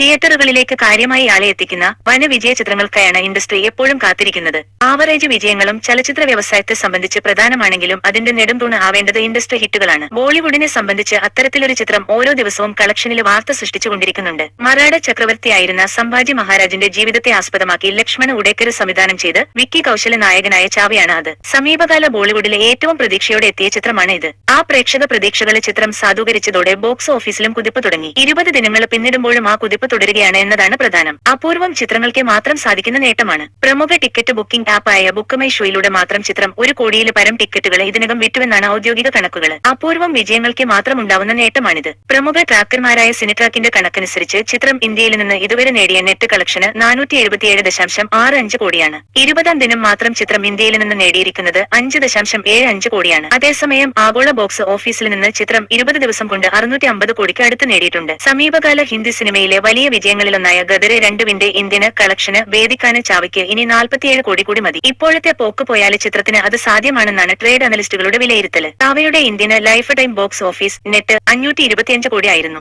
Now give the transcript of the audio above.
തിയേറ്ററുകളിലേക്ക് കാര്യമായി ആളെ എത്തിക്കുന്ന വന വിജയ ചിത്രങ്ങൾക്കായാണ് ഇൻഡസ്ട്രി എപ്പോഴും കാത്തിരിക്കുന്നത്. ആവറേജ് വിജയങ്ങളും ചലച്ചിത്ര വ്യവസായത്തെ സംബന്ധിച്ച് പ്രധാനമാണെങ്കിലും അതിന്റെ നെടുംതൂണ് ആവേണ്ടത് ഇൻഡസ്ട്രി ഹിറ്റുകളാണ്. ബോളിവുഡിനെ സംബന്ധിച്ച് അത്തരത്തിലൊരു ചിത്രം ഓരോ ദിവസവും കളക്ഷനിൽ വാർത്ത സൃഷ്ടിച്ചുകൊണ്ടിരിക്കുന്നുണ്ട് മറാഠ ചക്രവർത്തിയായിരുന്ന സംഭാജി മഹാരാജിന്റെ ജീവിതത്തെ ആസ്പദമാക്കി ലക്ഷ്മണ ഉടേക്കര് സംവിധാനം ചെയ്ത് വിക്കി കൌശല നായകനായ ചാവയാണ് അത്. സമീപകാല ബോളിവുഡിലെ ഏറ്റവും പ്രതീക്ഷയോടെ എത്തിയ ചിത്രമാണ് ഇത്. ആ പ്രേക്ഷക പ്രതീക്ഷകളെ ചിത്രം സാധൂകരിച്ചതോടെ ബോക്സ് ഓഫീസിലും കുതിപ്പ് തുടങ്ങി. ഇരുപത് ദിനങ്ങൾ പിന്നിടുമ്പോഴും ആ കുതിപ്പ് തുടരുകയാണ് എന്നതാണ് പ്രധാനം. അപൂർവം ചിത്രങ്ങൾക്ക് മാത്രം സാധിക്കുന്ന നേട്ടമാണ്. പ്രമുഖ ടിക്കറ്റ് ബുക്കിംഗ് ആപ്പായ ബുക്കമൈ ഷോയിലൂടെ മാത്രം ചിത്രം ഒരു കോടിയിൽ പരം ടിക്കറ്റുകൾ ഇതിനകം വിറ്റുവെന്നാണ് ഔദ്യോഗിക കണക്കുകൾ. അപൂർവം വിജയങ്ങൾക്ക് മാത്രം ഉണ്ടാവുന്ന നേട്ടമാണിത്. പ്രമുഖ ട്രാക്കർമാരായ സിനിട്രാക്കിന്റെ കണക്കനുസരിച്ച് ചിത്രം ഇന്ത്യയിൽ നിന്ന് ഇതുവരെ നേടിയ നെറ്റ് കളക്ഷന് നാനൂറ്റി എഴുപത്തിയേഴ് ദശാംശം ആറ് അഞ്ച് കോടിയാണ്. ഇരുപതാം ദിനം മാത്രം ചിത്രം ഇന്ത്യയിൽ നിന്ന് നേടിയിരിക്കുന്നത് അഞ്ച് ദശാംശം ഏഴ് അഞ്ച് കോടിയാണ്. അതേസമയം ആഗോള ബോക്സ് ഓഫീസിൽ നിന്ന് ചിത്രം ഇരുപത് ദിവസം കൊണ്ട് അറുന്നൂറ്റി അമ്പത് കോടിക്ക് അടുത്ത് നേടിയിട്ടുണ്ട്. സമീപകാല ഹിന്ദി സിനിമയിലെ വലിയ വിജയങ്ങളിലൊന്നായ ഗദര് രണ്ടുവിന്റെ ഇന്ത്യന് കളക്ഷന് വേദിക്കാന് ചാവയ്ക്ക് ഇനി നാൽപ്പത്തിയേഴ് കോടി കൂടി മതി. ഇപ്പോഴത്തെ പോക്ക് പോയാൽ ചിത്രത്തിന് അത് സാധ്യമാണെന്നാണ് ട്രേഡ് അനലിസ്റ്റുകളുടെ വിലയിരുത്തൽ ചാവയുടെ Indian lifetime box office net അഞ്ഞൂറ്റി ഇരുപത്തിയഞ്ച് കോടി ആയിരുന്നു.